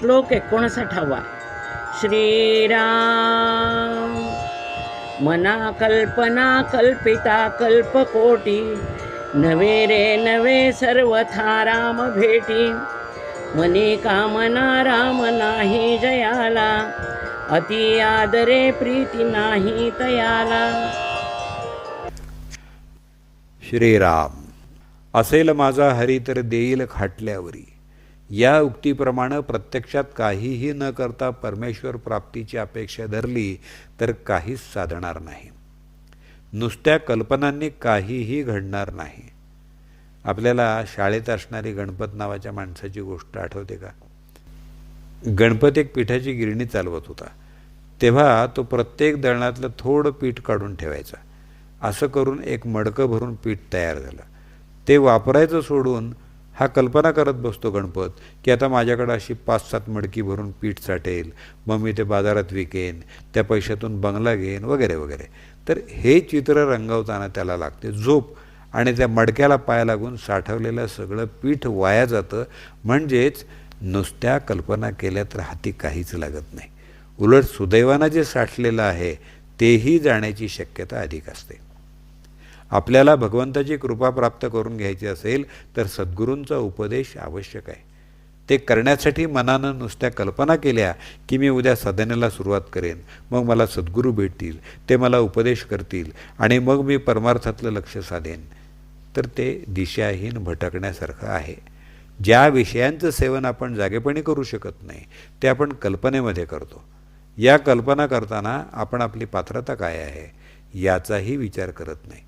श्लोक एकोणसाठावा. श्रीराम मना कल्पना कल्पिता कल्पकोटी नवे रे नवे सर्वथा राम भेटी. मनी कामना राम नाही जयाला अति आदरे प्रीती नाही तयाला. श्रीराम असेल माझा हरी तर देईल खाटल्यावरी. या उक्तीप्रमाणे प्रत्यक्षात काहीही न करता परमेश्वर प्राप्तीची अपेक्षा धरली तर काहीच साधणार नाही. नुसत्या कल्पनांनी काहीही घडणार नाही. आपल्याला शाळेत असणारी गणपत नावाच्या माणसाची गोष्ट आठवते का? गणपत एक पिठाची गिरणी चालवत होता. तेव्हा तो प्रत्येक दळणातलं थोडं पीठ काढून ठेवायचा. असं करून एक मडकं भरून पीठ तयार झालं. ते वापरायचं सोडून हा कल्पना करत बसतो गणपत की आता माझ्याकडं अशी पाच सात मडकी भरून पीठ साठेल मग मी ते बाजारात विकेन त्या पैशातून बंगला घेईन वगैरे वगैरे. तर हे चित्र रंगवताना त्याला लागते झोप आणि त्या मडक्याला पाय लागून साठवलेलं सगळं पीठ वाया जातं. म्हणजेच नुसत्या कल्पना केल्या तर हाती काहीच लागत नाही. उलट सुदैवानं जे साठलेलं आहे तेही जाण्याची शक्यता अधिक असते. आपल्याला भगवंताची कृपा प्राप्त करून घ्यायची असेल तर सद्गुरूंचा उपदेश आवश्यक आहे. ते करण्यासाठी मनानं नुसत्या कल्पना केल्या की मी उद्या साधनेला सुरुवात करेन. मग मला सद्गुरू भेटतील ते मला उपदेश करतील आणि मग मी परमार्थातलं लक्ष साधेन. तर ते दिशाहीन भटकण्यासारखं आहे. ज्या विषयांचं सेवन आपण जागेपणी करू शकत नाही ते आपण कल्पनेमध्ये करतो. या कल्पना करताना आपण आपली पात्रता काय आहे याचाही विचार करत नाही.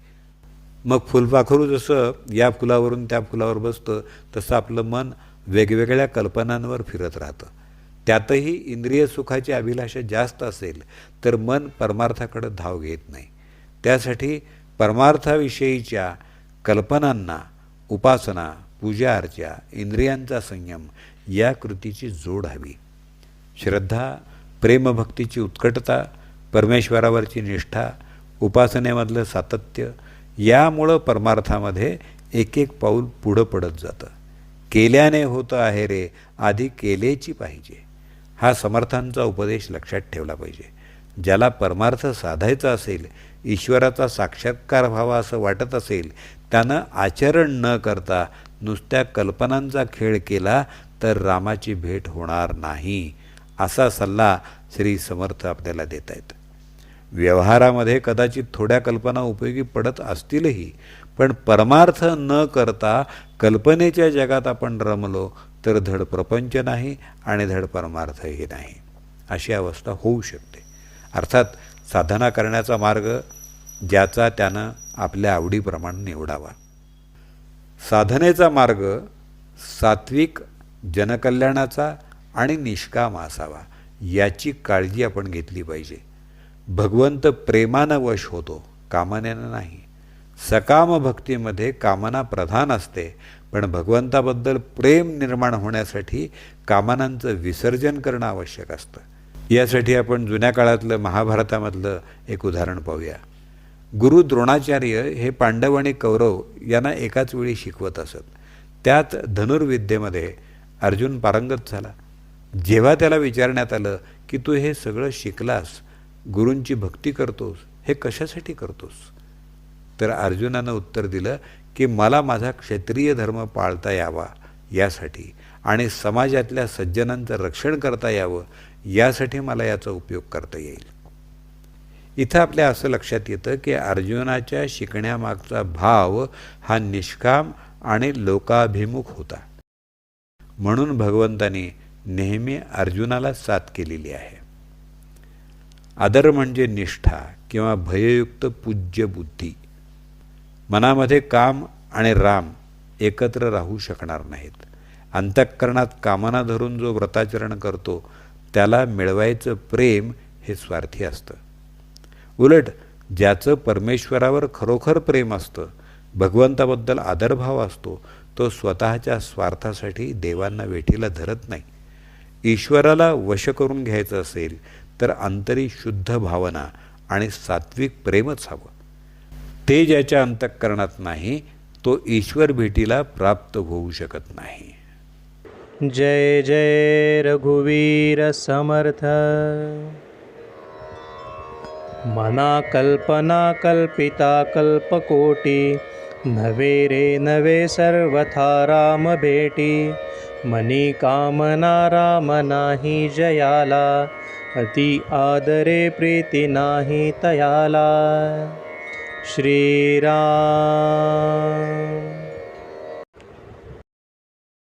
मग फुलपाखरू जसं या फुलावरून त्या फुलावर बसतं तसं आपलं मन वेगवेगळ्या कल्पनांवर फिरत राहतं. त्यातही इंद्रिय सुखाची अभिलाषा जास्त असेल तर मन परमार्थाकडं धाव घेत नाही. त्यासाठी परमार्थाविषयीच्या कल्पनांना उपासना पूजा अर्चा इंद्रियांचा संयम या कृतीची जोड हवी. श्रद्धा प्रेमभक्तीची उत्कटता परमेश्वरावरची निष्ठा उपासनेमधलं सातत्य यामुळं परमार्थामध्ये एक एक पाऊल पुढं पडत जातं. केल्याने होतं आहे रे आधी केलेची पाहिजे. हा समर्थांचा उपदेश लक्षात ठेवला पाहिजे. ज्याला परमार्थ साधायचा असेल ईश्वराचा साक्षात्कार व्हावा असं वाटत असेल त्यानं आचरण न करता नुसत्या कल्पनांचा खेळ केला तर रामाची भेट होणार नाही असा सल्ला श्री समर्थ आपल्याला देत आहेत व्यवहारामध्ये कदाचित थोड्या कल्पना उपयोगी पडत असतीलही. पण परमार्थ न करता कल्पनेच्या जगात आपण रमलो तर धड प्रपंच नाही आणि धड परमार्थही नाही. अशी अवस्था होऊ शकते. अर्थात साधना करण्याचा मार्ग ज्याचा त्यानं आपल्या आवडीप्रमाणे निवडावा. साधनेचा मार्ग सात्विक जनकल्याणाचा आणि निष्काम असावा याची काळजी आपण घेतली पाहिजे. भगवंत प्रेमानं वश होतो कामनेनं नाही. सकाम भक्तीमध्ये कामना प्रधान असते पण भगवंताबद्दल प्रेम निर्माण होण्यासाठी कामनांचं विसर्जन करणं आवश्यक असतं. यासाठी आपण जुन्या काळातलं महाभारतामधलं एक उदाहरण पाहूया. गुरु द्रोणाचार्य हे पांडव आणि कौरव यांना एकाच वेळी शिकवत असत. त्यात धनुर्विद्येमध्ये अर्जुन पारंगत झाला. जेव्हा त्याला विचारण्यात आलं की तू हे सगळं शिकलास गुरूंची भक्ती करतोस हे कशासाठी करतोस? तर अर्जुनानं उत्तर दिलं की मला माझा क्षत्रिय धर्म पाळता यावा यासाठी आणि समाजातल्या सज्जनांचं रक्षण करता यावं यासाठी मला याचा उपयोग करता येईल. इथं आपल्या असं लक्षात येतं की अर्जुनाच्या शिकण्यामागचा भाव हा निष्काम आणि लोकाभिमुख होता. म्हणून भगवंतानी नेहमी अर्जुनाला साथ केलेली आहे. आदर म्हणजे निष्ठा किंवा भययुक्त पूज्य बुद्धी. मनामध्ये काम आणि राम एकत्र राहू शकणार नाहीत. अंतःकरणात कामना धरून जो व्रताचरण करतो त्याला मिळवायचं प्रेम हे स्वार्थी असतं. उलट ज्याचं परमेश्वरावर खरोखर प्रेम असतं भगवंताबद्दल आदरभाव असतो तो स्वतःच्या स्वार्थासाठी देवांना वेठीला धरत नाही. ईश्वराला वश करून घ्यायचं असेल तर अंतरी शुद्ध भावना आणि सात्विक प्रेमच हवं. ते ज्याच्या अंतःकरणात नाही तो ईश्वर भेटीला प्राप्त होऊ शकत नाही. जय जय रघुवीर समर्थ. मना कल्पना कल्पिता कल्पकोटी नवे रे नवे सर्वथा राम भेटी. मनी कामना राम नाही जयाला अति आदरे प्रीती नाही तयाला। श्रीराम